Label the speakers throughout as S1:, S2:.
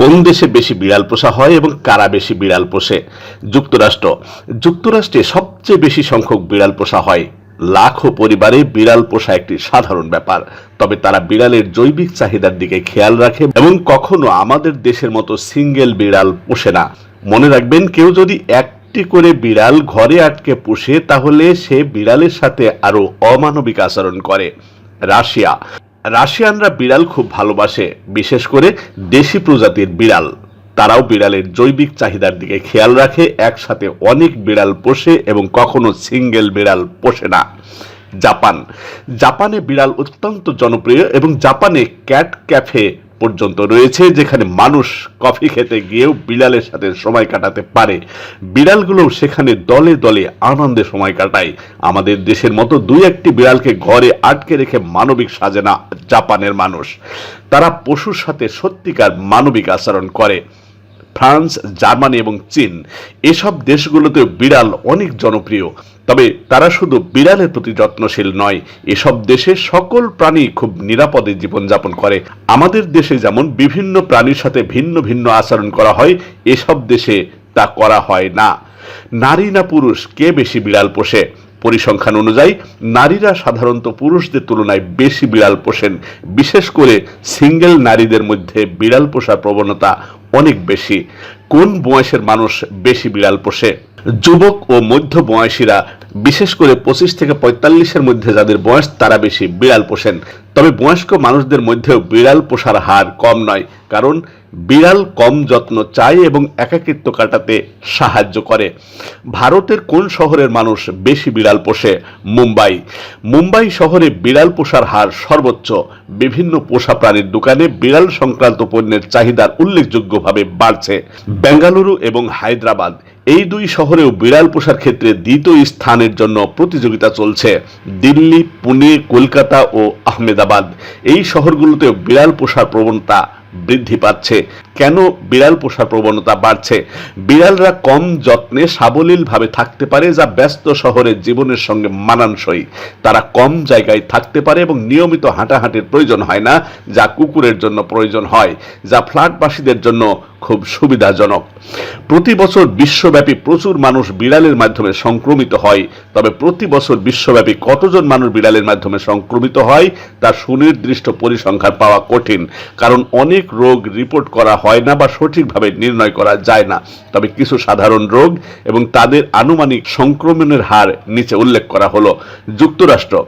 S1: কোন দেশে বেশি বিড়াল পোষা হয় এবং কারা বেশি বিড়াল পোষে? যুক্তরাষ্ট্র। যুক্তরাষ্ট্রে সবচেয়ে বেশি সংখ্যক বিড়াল পোষা হয়। লাখো পরিবারে বিড়াল পোষা একটি সাধারণ ব্যাপার। তবে তারা বিড়ালের জৈবিক চাহিদার দিকে খেয়াল রাখে এবং কখনো আমাদের দেশের মতো সিঙ্গেল বিড়াল পোষে না। মনে রাখবেন, কেউ যদি একটি করে বিড়াল ঘরে আটকে পুষে, তাহলে সে বিড়ালের সাথে আরও অমানবিক আচরণ করে। রাশিয়া। রাশিয়ানরা বিড়াল খুব ভালোবাসে, বিশেষ করে দেশি প্রজাতির বিড়াল। তারাও বিড়ালের জৈবিক চাহিদার দিকে খেয়াল রাখে, একসাথে অনেক বিড়াল পোষে এবং কখনো সিঙ্গেল বিড়াল পোষে না। জাপান। জাপানে বিড়াল অত্যন্ত জনপ্রিয় এবং জাপানে ক্যাট ক্যাফে পর্যন্ত রয়েছে, যেখানে মানুষ কফি খেতে গিয়েও বিড়ালের সাথে সময় কাটাতে পারে। বিড়ালগুলো সেখানে দলে দলে আনন্দে সময় কাটায়। আমাদের দেশের মতো দুই একটি বিড়ালকে ঘরে আটকে রেখে মানবিক সাজে না। জাপানের মানুষ। তারা পশুর সাথে সত্যিকার মানবিক আচরণ করে। ফ্রান্স, জার্মানি এবং চীন এসব দেশগুলোতে বিড়াল অনেক জনপ্রিয়। তবে তারা শুধু বিড়ালের প্রতি যত্নশীল নয়, এসব দেশে সকল প্রাণী খুব নিরাপদে জীবনযাপন করে। আমাদের দেশে যেমন বিভিন্ন প্রাণীর সাথে ভিন্ন ভিন্ন আচরণ করা হয়, এসব দেশে তা করা হয় না। নারী না পুরুষ, কে বেশি বিড়াল পোষে? পরিসংখ্যান অনুযায়ী, নারীরা সাধারণত পুরুষদের তুলনায় বেশি বিড়াল পোষেন। বিশেষ করে সিঙ্গেল নারীদের মধ্যে বিড়াল পোষার প্রবণতা অনেক বেশি। কোন বয়সের মানুষ বেশি বিড়াল পোষে? যুবক ও মধ্য বয়সীরা, বিশেষ করে পঁচিশ থেকে পঁয়তাল্লিশের মধ্যে যাদের বয়স, তারা বেশি বিড়াল পোষেন। তবে বয়স্ক মানুষদের মধ্যেও বিড়াল পোষার হার কম নয়। কারণ বিড়াল কম যত্ন চায় এবং একাকিত্ব কাটাতে সাহায্য করে। ভারতের কোন শহরের মানুষ বেশি বিড়াল পোষে? মুম্বাই। মুম্বাই শহরে বিড়াল পোষার হার সর্বোচ্চ। বিভিন্ন পোষা প্রাণীর দোকানে বিড়াল সংক্রান্ত পণ্যের চাহিদার উল্লেখযোগ্যভাবে বাড়ছে। বেঙ্গালুরু এবং হায়দ্রাবাদ, এই দুই শহরেও বিড়াল পোষার ক্ষেত্রে দ্বিতীয় স্থানের জন্য প্রতিযোগিতা চলছে। দিল্লি, পুনে, কলকাতা ও আহমেদাবাদ। এই শহরগুলোতেও বিড়াল পোষার প্রবণতা বৃদ্ধি পাচ্ছে। কেন বিড়াল পোষার প্রবণতা বাড়ছে? বিড়ালরা কম যত্নে সাবলীলভাবে থাকতে পারে যা ব্যস্ত শহরের জীবনের সঙ্গে মানানসই। তারা কম জায়গায় থাকতে পারে এবং নিয়মিত হাঁটাহাঁটির প্রয়োজন হয় না, যা কুকুরের জন্য প্রয়োজন হয়, যা ফ্ল্যাটবাসীদের জন্য খুব সুবিধাজনক। প্রতি বছর বিশ্বব্যাপী প্রচুর মানুষ বিড়ালের মাধ্যমে সংক্রমিত হয়। তবে প্রতি বছর বিশ্বব্যাপী কতজন মানুষ বিড়ালের মাধ্যমে সংক্রমিত হয়, তা সুনির্দিষ্ট পরিসংখ্যান পাওয়া কঠিন, কারণ অনেক রোগ রিপোর্ট করা হয় না বা সঠিকভাবে নির্ণয় করা যায় না। তবে কিছু সাধারণ রোগ এবং তাদের আনুমানিক সংক্রমণের হার নিচে উল্লেখ করা হলো। যুক্তরাষ্ট্র।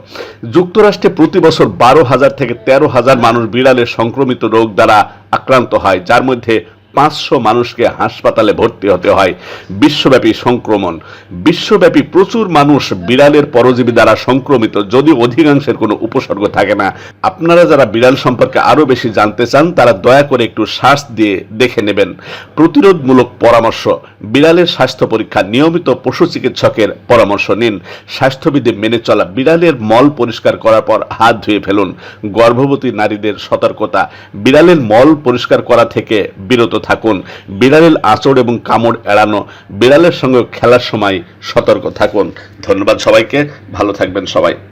S1: যুক্তরাষ্ট্রে প্রতি বছর বারো হাজার থেকে তেরো হাজার মানুষ বিড়ালের সংক্রমিত রোগ দ্বারা আক্রান্ত হয়, যার মধ্যে পাঁচশো মানুষকে হাসপাতালে ভর্তি হতে হয়। বিশ্বব্যাপী সংক্রমণ। বিশ্বব্যাপী প্রচুর মানুষ বিড়ালের পরজীবী দ্বারা সংক্রমিত, যদিও অধিকাংশের কোনো উপসর্গ থাকে না। আপনারা যারা বিড়াল সম্পর্কে আরও বেশি জানতে চান, তারা দয়া করে একটু শ্বাস দিয়ে দেখে নেবেন। প্রতিরোধমূলক পরামর্শ। বিড়ালের স্বাস্থ্য পরীক্ষা নিয়মিত পশু চিকিৎসকের পরামর্শ নিন। স্বাস্থ্যবিধি মেনে চলা বিড়ালের মল পরিষ্কার করার পর হাত ধুয়ে ফেলুন। গর্ভবতী নারীদের সতর্কতা। বিড়ালের মল পরিষ্কার করা থেকে বিরত থাকুন। বিড়ালের আচর এবং কামড় এড়ানো, বিড়ালের সঙ্গে খেলার সময় সতর্ক থাকুন। ধন্যবাদ সবাইকে। ভালো থাকবেন সবাই।